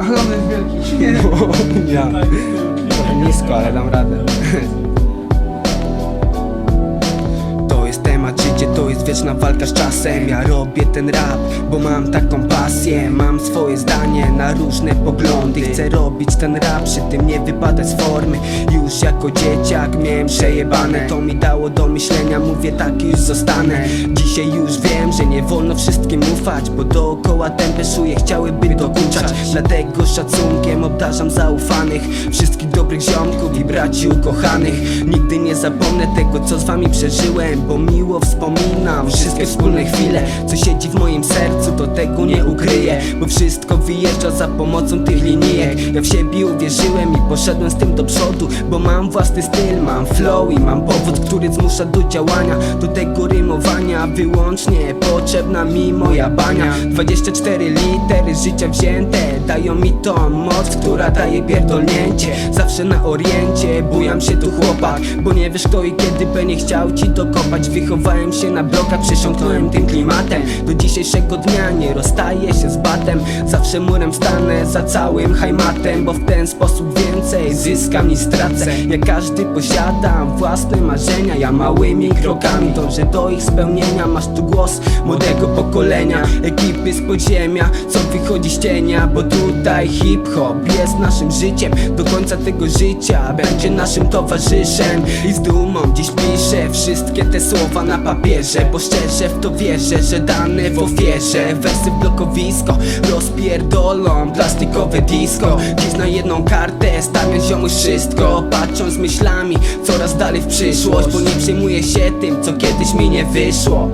Ale on jest wielki. Nie. Ja. Trochę nisko, ale dam radę. To jest temat życie, to jest wieczna walka z czasem Ja robię ten rap, bo mam taką pasję Mam swoje zdanie na różne poglądy Chcę robić ten rap, przy tym nie wypadać z formy Już jako dzieciak miałem przejebane To mi dało do myślenia, mówię tak już zostanę Dzisiaj już wiem, że nie wolno wszystkim ufać Bo dookoła tępe szuje chciałyby dokuczać. Dlatego szacunkiem obdarzam zaufanych Wszystkich dobrych ziomków i braci ukochanych. Nigdy nie zapomnę tego co z wami przeżyłem Bo miło wspominam wszystkie wspólne chwile. Co siedzi w moim sercu to tego nie ukryję Bo wszystko wyjeżdża za pomocą tych linijek. Ja w siebie uwierzyłem i poszedłem z tym do przodu Bo mam własny styl, mam flow i mam powód, który zmusza do działania Do tego rymowania wyłącznie potrzebna mi moja bania. 24 litery życia wzięte Dają mi tą moc, która daje pierdolnięcie. Zawsze na oriencie, bujam się tu chłopak Bo nie wiesz kto i kiedy będzie chciał ci dokopać. Wychowałem się na blokach, przesiąknąłem tym klimatem. Do dzisiejszego dnia nie rozstaję się z batem. Zawsze murem stanę za całym hajmatem Bo w ten sposób więcej zyskam niż stracę. Ja każdy posiadam własne marzenia Ja małymi krokami dążę do ich spełnienia. Masz tu głos młodego pokolenia Ekipy z podziemia, co wychodzi z cienia Bo tutaj hip-hop jest naszym życiem. Do końca tego życia będzie naszym towarzyszem I z dumą dziś piszę wszystkie te słowa na papierze Bo szczerze w to wierzę, że dane ofierze Wersy w blokowisko rozpierdolą plastikowe disco. Dziś na jedną kartę stawiam ziomuś wszystko. Patrząc myślami coraz dalej w przyszłość Bo nie przejmuję się tym, co kiedyś mi nie wyszło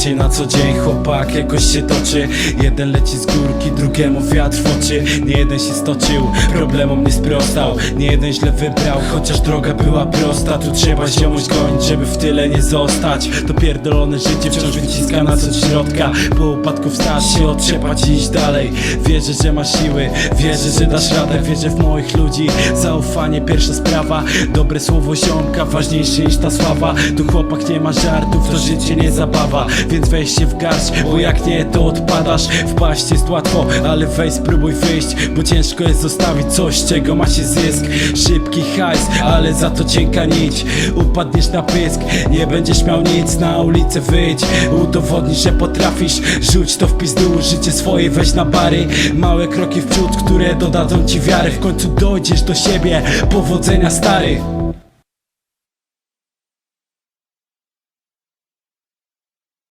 Życie na co dzień chłopak jakoś się toczy. Jeden leci z górki, drugiemu wiatr w oczy. Nie jeden się stoczył, problemom nie sprostał. Nie jeden źle wybrał, chociaż droga była prosta. Tu trzeba ziomuś gonić, żeby w tyle nie zostać. To pierdolone życie wciąż wyciska nas od środka. Po upadku wstać się, otrzepać i iść dalej. Wierzę, że masz siły, wierzę, że dasz radę. Wierzę w moich ludzi, zaufanie pierwsza sprawa. Dobre słowo ziomka, ważniejsze niż ta sława. Tu chłopak nie ma żartów, to życie nie zabawa Więc weź się w garść, bo jak nie to odpadasz Wpaść jest łatwo, ale weź spróbuj wyjść Bo ciężko jest zostawić coś, czego ma się zysk. Szybki hajs, ale za to cienka nić. Upadniesz na pysk, nie będziesz miał nic. Na ulicę wyjdź, udowodnij, że potrafisz. Rzuć to w pizdu, życie swoje weź na bary. Małe kroki w przód, które dodadzą ci wiary. W końcu dojdziesz do siebie, powodzenia stary